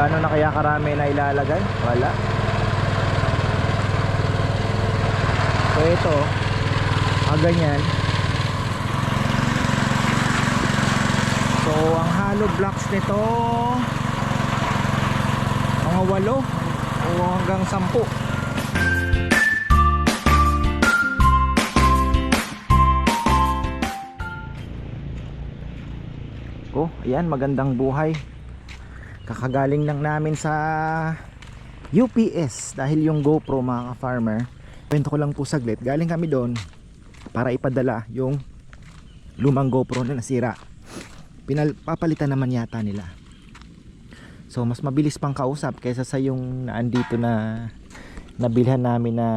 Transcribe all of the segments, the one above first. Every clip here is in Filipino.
Gano'n na kaya karami na ilalagay? Wala. So ito, ah, ganyan. So ang hollow blocks nito, mga walo o hanggang sampu. Oh, ayan, magandang buhay. Kakagaling lang namin sa UPS dahil yung GoPro mga ka-farmer. Kwento ko lang po saglit. Galing kami doon para ipadala yung lumang GoPro na nasira. Pinal papalitan naman yata nila. So mas mabilis pang kausap kaysa sa yung naandito na nabilhan namin na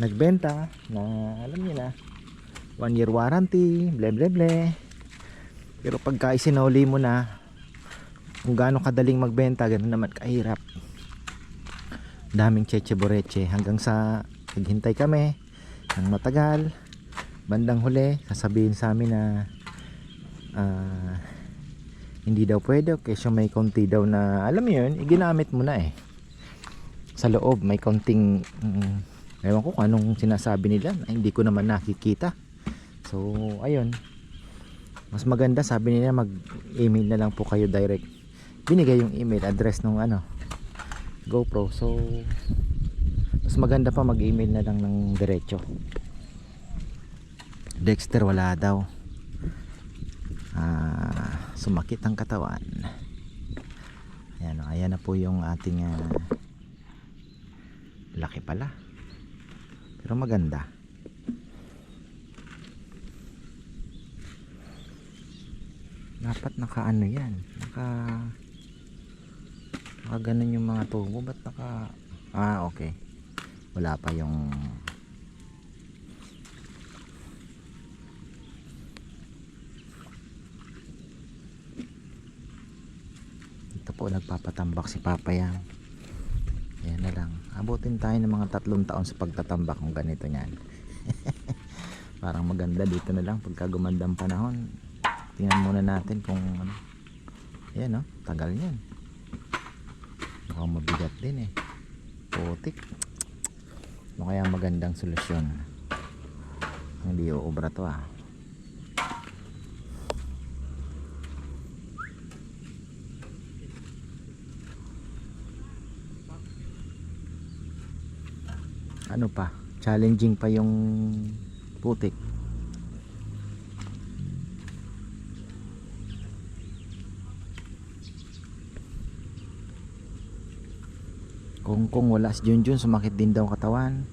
nagbenta na alam niyo na one year warranty, ble ble ble. Pero pagka isinuli mo na kung gaano kadaling magbenta, ganun naman kahirap. Daming cheche boreche hanggang sa naghintay kami ng matagal. Bandang huli, sasabihin sa amin na ah, hindi daw pwede kasi may konti daw na alam mo yun, ginamit mo na eh. Sa loob may konting mm, ewan ko kung anong sinasabi nila, na hindi ko naman nakikita. So, ayun mas maganda sabi nila mag-email na lang po kayo direct binigay yung email address nung ano GoPro. So mas maganda pa mag-email na lang ng diretso. Dexter wala daw. Ah, sumakit ang katawan. Ayan, o, ayan na po yung ating ah, laki pala. Pero maganda. Dapat naka ano yan? Naka naka ganun yung mga tubo. Ba't naka ah okay. Wala pa yung ito po nagpapatambak si Papa yan. Yan na lang. Abutin tayo ng mga tatlong taon sa pagtatambak kung ganito niyan. Parang maganda dito na lang pagka gumandang panahon. Tingnan muna natin kung ano. Yan no tagal yan mukhang mabigat din eh. Putik. Ano kaya magandang solusyon. Hindi uubra to ah. Ano pa? Challenging pa yung putik kung kung wala si Junjun sumakit din daw katawan.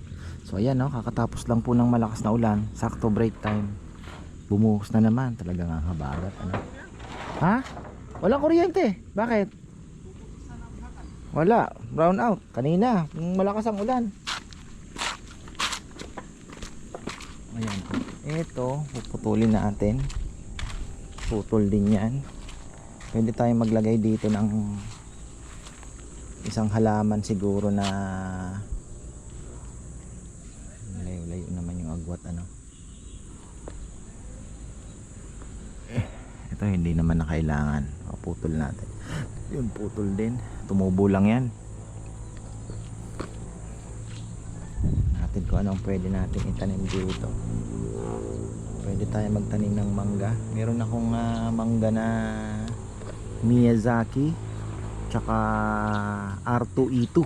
So ayan no kakatapos lang po ng malakas na ulan. Sakto break time. Bumuhos na naman. Talagang ang habagat ano. Ha? Walang kuryente. Bakit? Wala. Brown out. Kanina malakas ang ulan. Ayan ito puputulin natin. Putol din yan. Pwede tayong maglagay dito ng isang halaman siguro na layo-layo naman yung agwat ano? Eh, ito hindi naman na kailangan. Putol natin. Yun putol din. Tumubo lang yan. Natin kung anong pwede natin itanim dito. Pwede tayo magtanim ng mangga. Meron akong ah, mangga na Miyazaki tsaka R2E2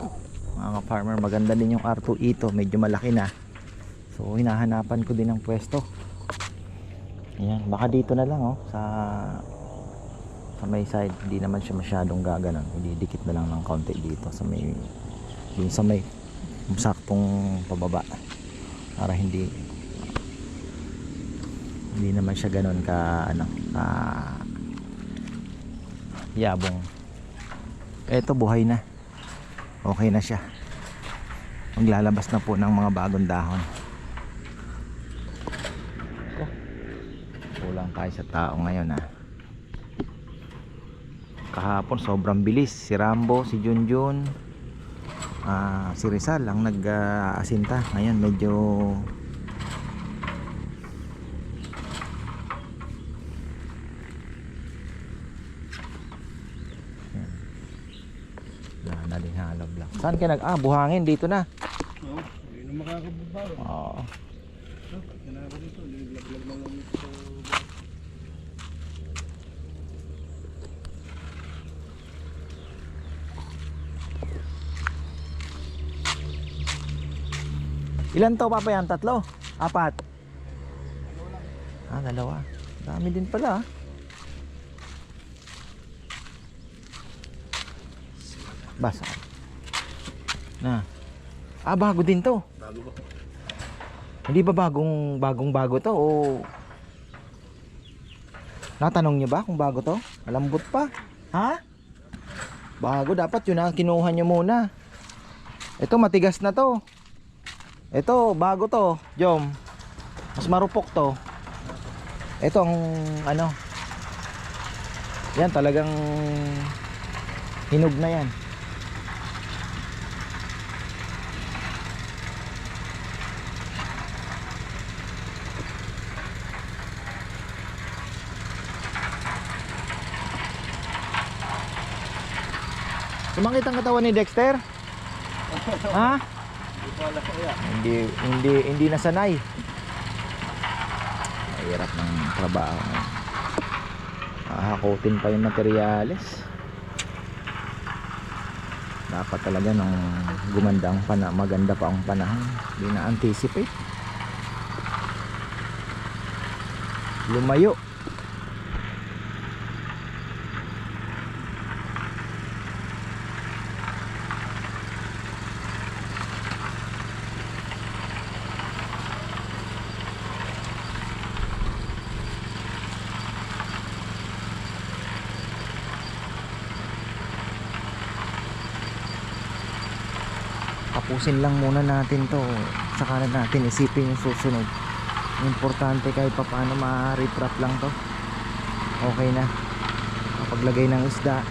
mga farmer maganda din yung R2E2 medyo malaki na. So hinahanapan ko din ng pwesto. Ayan baka dito na lang oh. Sa sa may side hindi naman siya masyadong gaganon. Ididikit na lang ng konti dito sa may yung sa may saktong pababa. Para hindi hindi naman siya ganon ka ano ka yabong eto buhay na. Okay na siya. Maglalabas na po ng mga bagong dahon. Kulang tayo sa tao ngayon ha kahapon sobrang bilis. Si Rambo, si Junjun ah, si Rizal ang nag-asinta ngayon medyo Saan ka nag... Ah, buhangin. Dito na. Oo, hindi na makakababa. Oo. Ito. Ilan to papa yan? Tatlo? Apat? Ah, dalawa. Dami din pala ah. Basa. Na. Ah, bago din to. Bago ba? Hindi ba bagong bagong bago to o Natanong niyo ba kung bago to? Malambot pa. Ha? Bago dapat yun ang kinuha niyo muna. Ito matigas na to. Ito bago to, Jom. Mas marupok to. Ito ang ano. Yan talagang hinog na yan. Sumakit ang katawan ni Dexter? ha? Hindi. Hindi hindi nasanay. Mahirap ng trabaho. Hahakutin pa yung materyales. Dapat talaga nung gumanda ang pana, maganda pa ang panahon. Hindi na anticipate. Lumayo. Tapusin lang muna natin to. Saka na natin isipin yung susunod. Importante kahit pa paano ma-reprap lang to. Okay na. Kapaglagay ng isda.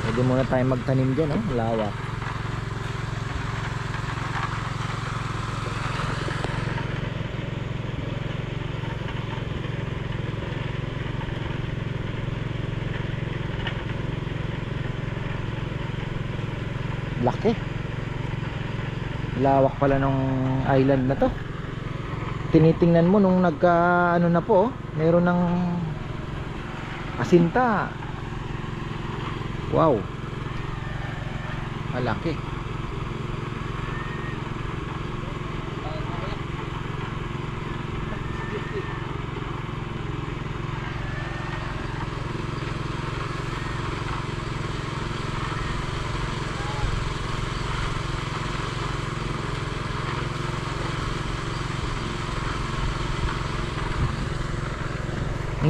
Pwede muna tayo magtanim dyan oh, lawak laki lawak pala nung island na to. Tinitingnan mo nung nagka ano na po oh, meron ng asinta. Wow. Malaki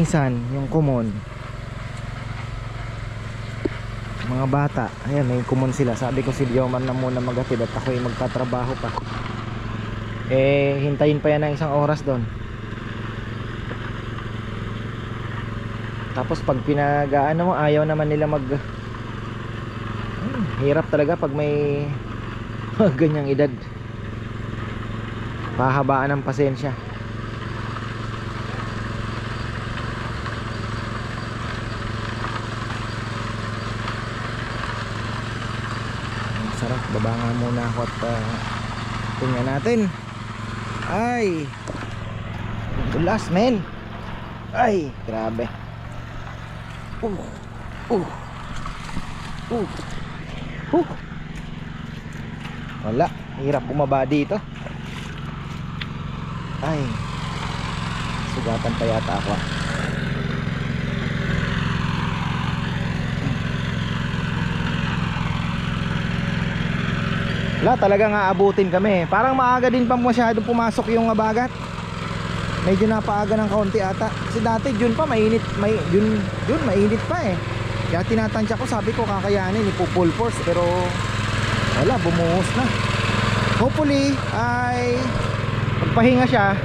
minsan yung common. Mga bata ayan may common sila. Sabi ko si Dioman na muna maghatid at ako ay magtatrabaho pa. Eh hintayin pa yan ng isang oras doon. Tapos pag pinagaano mo ayaw naman nila mag Hmm, hirap talaga pag may ganyang edad. Pahabaan ng pasensya Nga muna ako at uh, tingnan natin. Ay! Dulas men ay! Grabe. Uh uh uh uh. Wala. Hirap bumaba dito. Ay! Sugatan pa yata ako. ah. Wala talagang aabutin kami. Parang maaga din pa masyadong pumasok yung abagat. Medyo napaaga ng kaunti ata. Kasi dati June pa mainit, may June, June mainit pa eh. Kaya tinatansya ko, sabi ko kakayanin, ipo full force pero wala, bumuhos na. Hopefully ay magpahinga siya.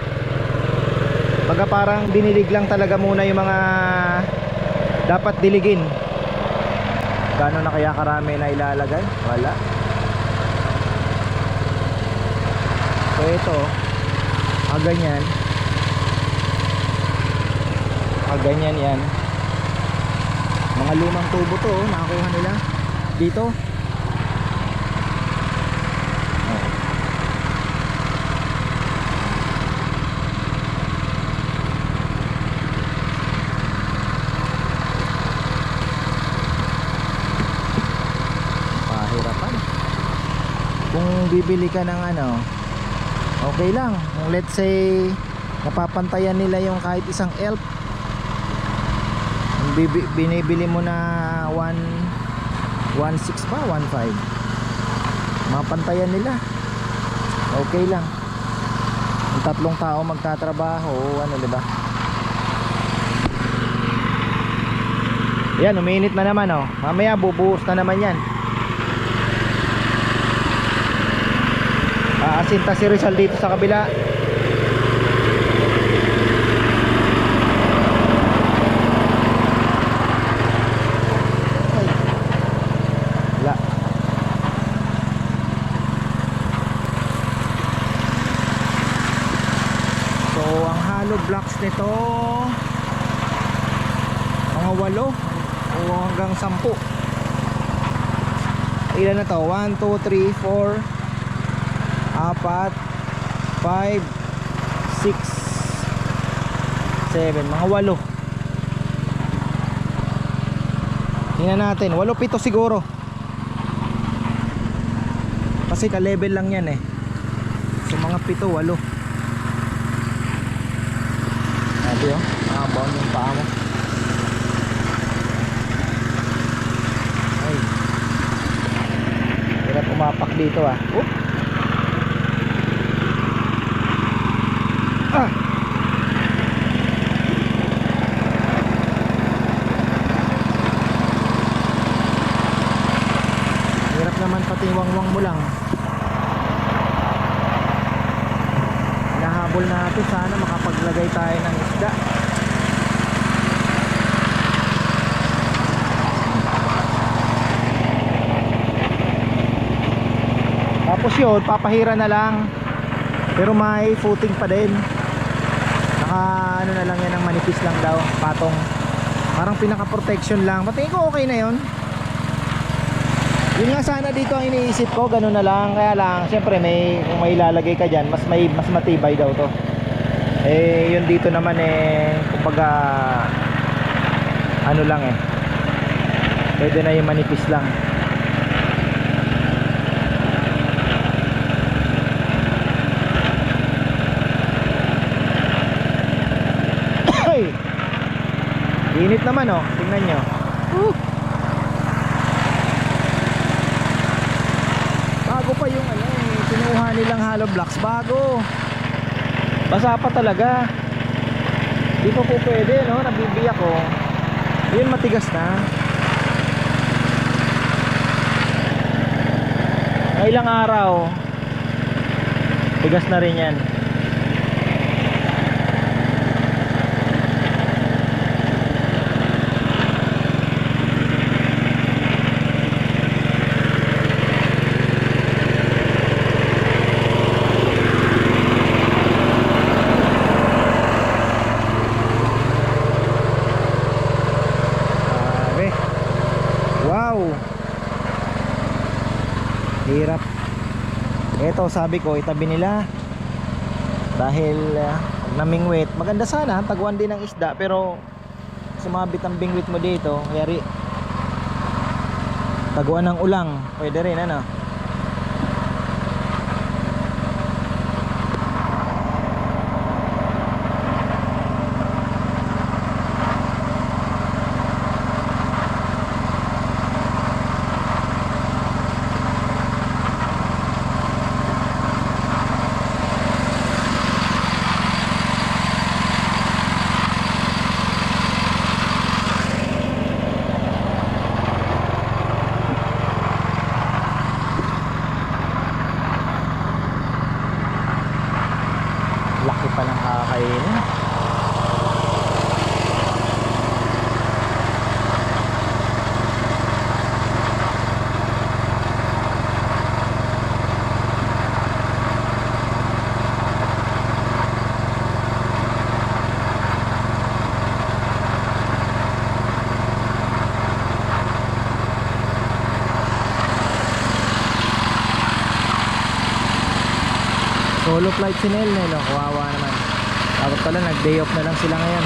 Baga parang dinilig lang talaga muna yung mga dapat diligin. Gano'n na kaya karami na ilalagay? Wala. So ito, ah. Ah ganyan yan. Mga lumang tubo to, oh, nakakuha nila dito. Bibili ka ng ano, okay lang. Let's say napapantayan nila yung kahit isang elf. Binibili mo na 1 1.6 pa 1.5 mapantayan nila. Okay lang. Yung tatlong tao magtatrabaho ano di ba? Yan uminit na naman oh. Mamaya bubuhos na naman yan aasinta si Rizal dito sa kabila blocks nito mga walo o hanggang sampu. Ilan na to? 1, 2, 3, 4 apat 5 6 7 mga walo. Tingnan natin. Walo pito siguro. Kasi ka level lang yan eh. So mga pito walo. Sabi oh nakabaon yung paa mo. Ay. Hirap umapak dito ah. Oop. Ah. Hirap naman pati wangwang mo lang. Hinahabol natin sana makapaglagay tayo ng isda. Tapos yun, papahira na lang. Pero may footing pa din. Ano na lang yan ang manipis lang daw, patong. Parang pinaka protection lang. Patingin ko okay na yon. Yun nga sana dito ang iniisip ko, ganun na lang. Kaya lang, syempre may kung may ilalagay ka diyan, mas may mas matibay daw to. Eh yun dito naman eh kumbaga ano lang eh. Pwede na yung manipis lang. Ay! Init naman oh, tingnan nyo. Woo! Bago pa yung ano eh, kinuha nilang hollow blocks, bago. Basa pa talaga. Di pa po pwede no, nabibiyak ko. Yun matigas na. Ilang araw, tigas na rin yan. Grabe. Wow. Hirap. Sabi ko itabi nila. Dahil uh, namingwit. Maganda sana taguan din ng isda pero sumabit ang bingwit mo dito. Kaya taguan ng ulang. Pwede rin ano. Solo flight si Nel, Nel. oh. Kawawa naman. Dapat pala, nag-day off na lang sila ngayon.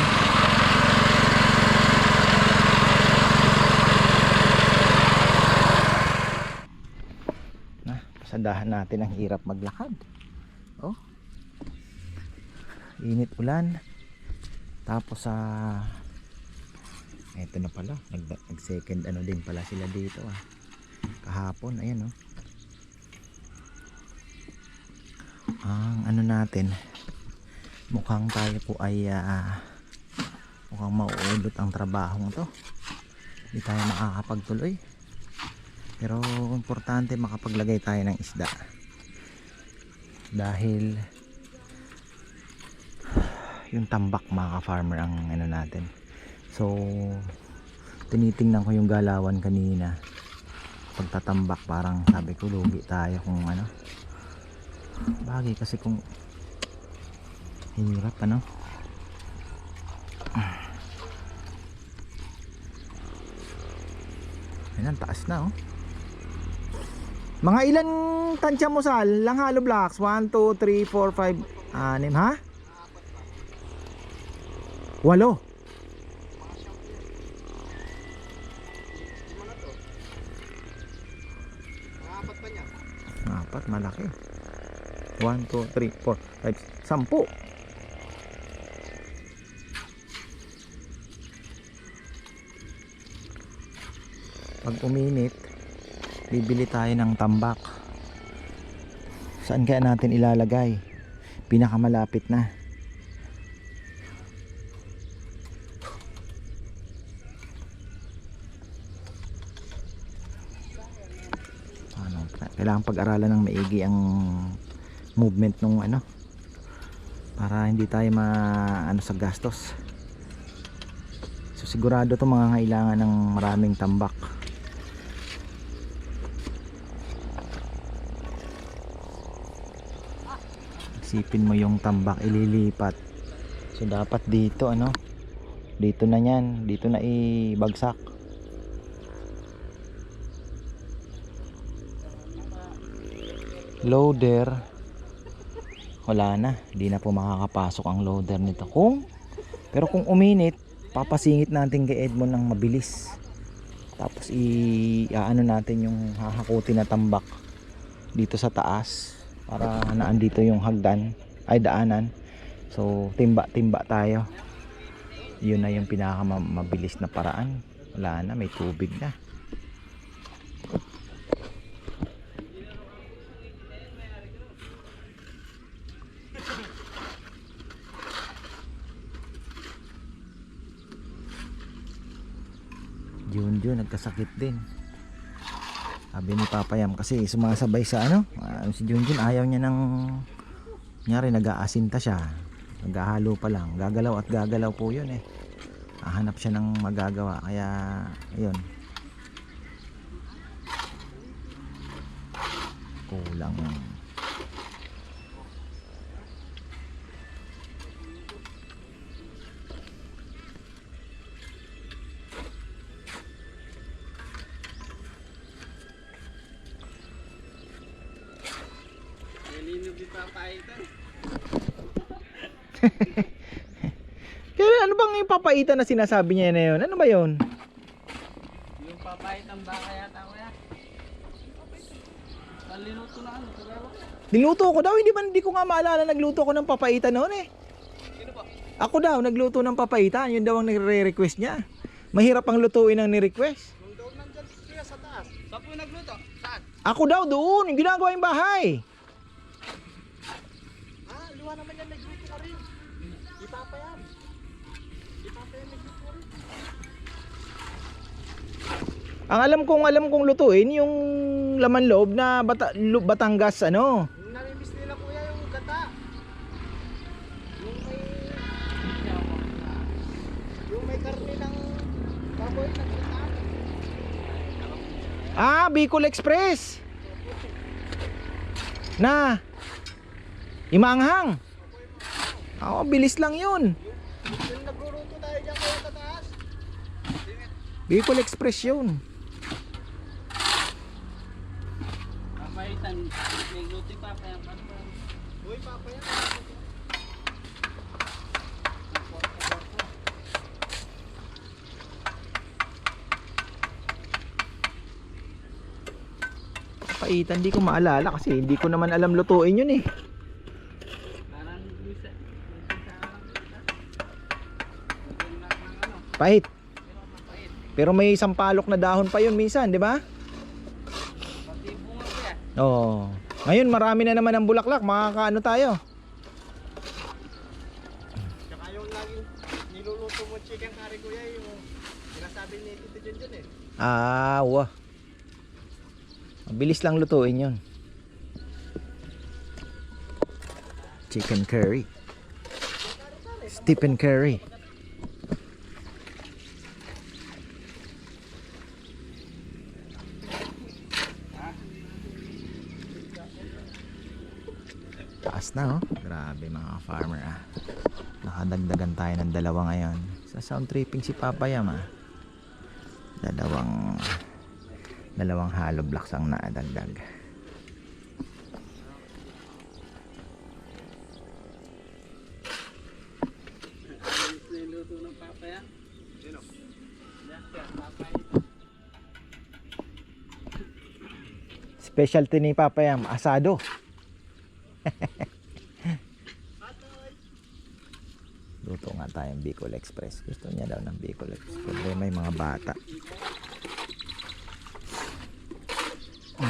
Na, pasandahan natin ang hirap maglakad. Oh. Init ulan. Tapos sa eto na pala, nag, nag second ano din pala sila dito ah. Kahapon, ayan oh. Ang ano natin, mukhang tayo po ay ah, mukhang mauulot ang trabahong to. Hindi tayo makakapagtuloy. Pero importante makapaglagay tayo ng isda. Dahil yung tambak mga ka-farmer ang ano natin. So tinitingnan ko yung galawan kanina. Pagtatambak parang sabi ko lugi tayo kung ano. Bagay kasi kung hirap ano. Ayan, ang taas na oh. Mga ilan tansya mo sal? Lang hollow blocks? 1, 2, 3, 4, 5, 6, ha? Walo. 1, 2, 3, 4, 5, 10. Pag uminit, bibili tayo ng tambak. Saan kaya natin ilalagay? Pinakamalapit na. ano, kailangan pag-aralan ng maigi ang movement nung ano para hindi tayo ma ano sa gastos. So sigurado to mga kailangan ng maraming tambak. Isipin mo yung tambak ililipat. So dapat dito ano dito na yan dito na ibagsak. Loader wala na. Hindi na po makakapasok ang loader nito. Kung pero kung uminit papasingit natin kay Edmond ng mabilis. Tapos i ano natin yung hahakutin na tambak dito sa taas para naandito yung hagdan ay daanan. So timba timba tayo. Yun na yung pinaka mabilis na paraan. Wala na may tubig na Yun yun, nagkasakit din. Sabi ni Papayam kasi sumasabay sa ano, ah, si Junjun ayaw niya ng nyari nag-aasinta siya. Naghahalo pa lang. Gagalaw at gagalaw po yun eh. Hahanap siya ng magagawa. Kaya, ayun. Kulang. Nilinog Kaya ano bang yung papaitan na sinasabi niya na yun? Ano ba yun? Yung papaitan ba kaya tao ya? Nalinuto na ano, kagawa. Niluto ko daw, hindi man hindi ko nga maalala nagluto ko ng papaitan noon eh. Sino ba? Ako daw nagluto ng papaitan, yun daw ang nire-request niya. Mahirap ang lutuin ang ni-request. Nung daw nandyan sa taas. Saan po nagluto? Saan? Ako daw doon, yung ginagawa yung bahay. Ang alam kong alam kong lutuin yung laman loob na bata, Batangas ano. Yung namimiss nila kuya yung gata. Yung may... Yung may karne ng baboy na gata. Ah, Bicol Express. Na. Imanghang. Oo, bilis lang yun. Yung nagluluto tayo dyan kuya sa taas. Bicol Express yun. Papaitan, nagluto pa pa yan. Uy, papaya. Paitan, di ko maalala kasi hindi ko naman alam lutuin yun eh. Pait. Pero may isang palok na dahon pa yun minsan, di ba? Oo. Ngayon marami na naman ang bulaklak, makakaano tayo. Tsaka yung laging niluluto mo chicken curry kuya yung sinasabi ni Tito Junjun eh. Ah, wah. Mabilis lang lutuin yun. Chicken curry. Stephen Curry. Taas na oh. Grabe mga farmer ah. Nakadagdagan tayo ng dalawa ngayon. Sa sound tripping si Papayam ah dalawang dalawang hollow blocks ang naadagdag specialty ni Papayam asado. Luto nga tayong Bicol Express. Gusto niya daw ng Bicol Express. Yung mga bata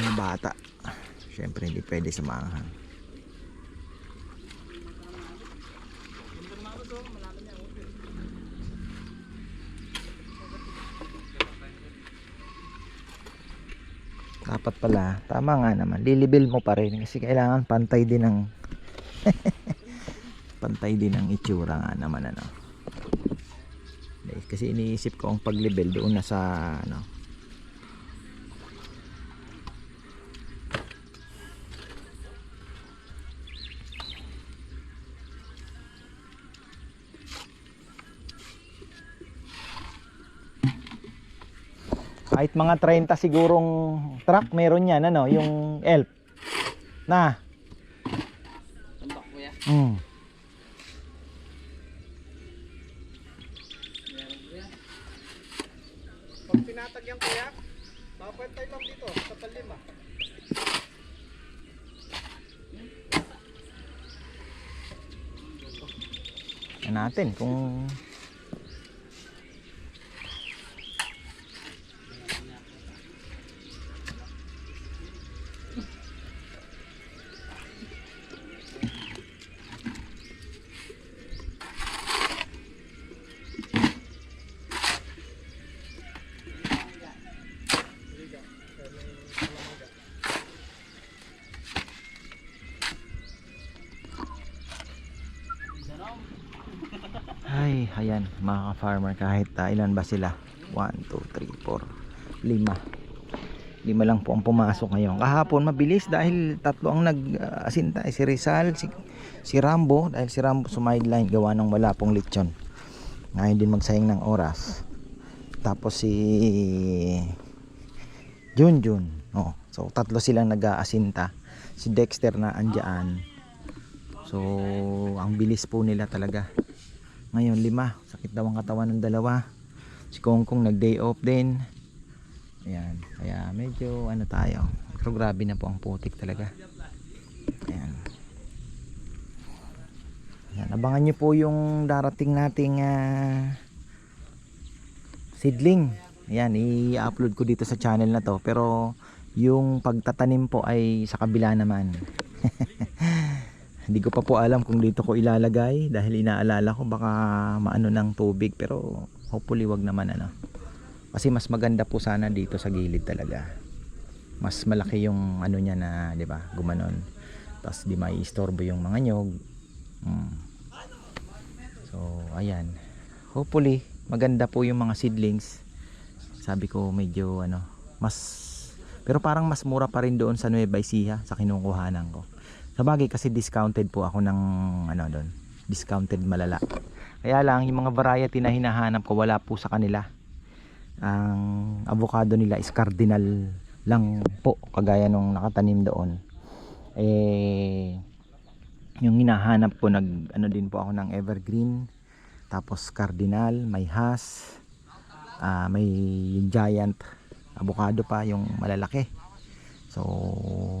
mga bata. Syempre hindi pwede sumahan dapat pala tama nga naman. Lilibil mo pa rin kasi kailangan pantay din ang pantay din ang itsura nga naman ano. Kasi iniisip ko ang paglibel doon na sa ano kahit mga 30 sigurong truck meron yan ano yung elf na Tambak kuya. mm. Meron kuya. Pag tinatag yan kuya, papantay lang dito sa palima. Yan natin kung mga ka-farmer, kahit ah, ilan ba sila? 1, 2, 3, 4, 5. Lima lang po ang pumasok ngayon. Kahapon mabilis dahil tatlo ang nag-asinta. si Rizal, si, si Rambo, dahil si Rambo sumideline gawa ng wala pong lechon. Ngayon din magsayang ng oras. Tapos si Junjun. Oh, so tatlo silang nag-aasinta. Si Dexter na andyan. So, ang bilis po nila talaga. Ngayon lima, sakit daw ang katawan ng dalawa. Si Kongkong nag day off din. Ayan, kaya medyo ano tayo. Pero grabe na po ang putik talaga. Ayan. Ayan, abangan nyo po yung darating nating ah, seedling. Ayan, i-upload ko dito sa channel na to. Pero yung pagtatanim po ay sa kabila naman. Hindi ko pa po alam kung dito ko ilalagay dahil inaalala ko baka maano ng tubig pero hopefully wag naman ano. Kasi mas maganda po sana dito sa gilid talaga. Mas malaki yung ano niya na, 'di ba? Gumanon. Tapos di may istorbo yung mga nyog. Mm. So, ayan. Hopefully maganda po yung mga seedlings. Sabi ko medyo ano, mas pero parang mas mura pa rin doon sa Nueva Ecija sa kinukuhanan ko. Sabagay kasi discounted po ako ng ano doon. Discounted malala. Kaya lang yung mga variety na hinahanap ko wala po sa kanila. Ang avocado nila is cardinal lang po kagaya nung nakatanim doon. Eh yung hinahanap ko nag ano din po ako ng evergreen tapos cardinal may has ah, may giant avocado pa yung malalaki so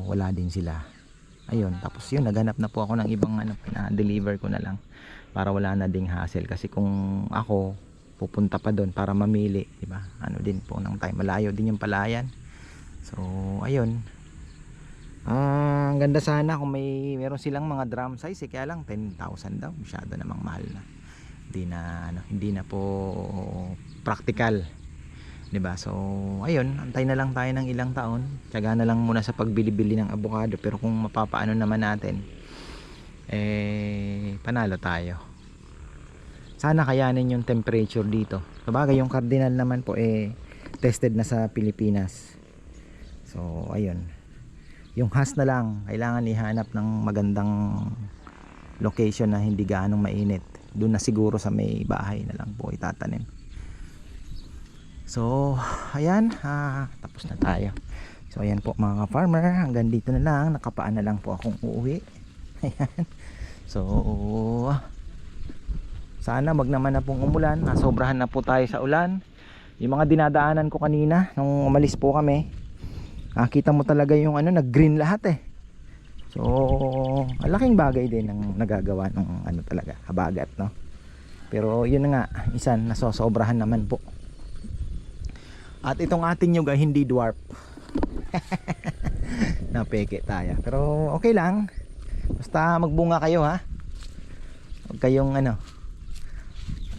wala din sila ayun tapos yun naghanap na po ako ng ibang ano na-deliver ko na lang para wala na ding hassle kasi kung ako pupunta pa doon para mamili di ba ano din po ng time malayo din yung palayan so ayun Ah, ang ganda sana kung may meron silang mga drum size eh, kaya lang 10,000 daw, masyado namang mahal na. Hindi na ano, hindi na po practical. 'Di ba? So, ayun, antay na lang tayo ng ilang taon. Tiyaga na lang muna sa pagbili-bili ng avocado, pero kung mapapaano naman natin eh panalo tayo. Sana kayanin yung temperature dito. Sabagay yung cardinal naman po eh tested na sa Pilipinas. So, ayun yung has na lang kailangan ihanap ng magandang location na hindi gaanong mainit doon na siguro sa may bahay na lang po itatanim so ayan ah, tapos na tayo. So ayan po mga farmer hanggang dito na lang. Nakapaan na lang po akong uuwi. Ayan. So sana wag naman na pong umulan. Nasobrahan na po tayo sa ulan. Yung mga dinadaanan ko kanina nung umalis po kami nakita mo talaga yung ano nag green lahat eh. So malaking bagay din ang nagagawa ng ano talaga habagat no? Pero yun na nga isan nasosobrahan naman po at itong ating nyug ay hindi dwarf. Napeke tayo. Pero okay lang. Basta magbunga kayo ha? Huwag kayong ano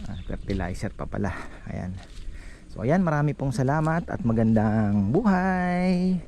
ah, fertilizer pa pala. Ayan. So ayan, marami pong salamat at magandang buhay.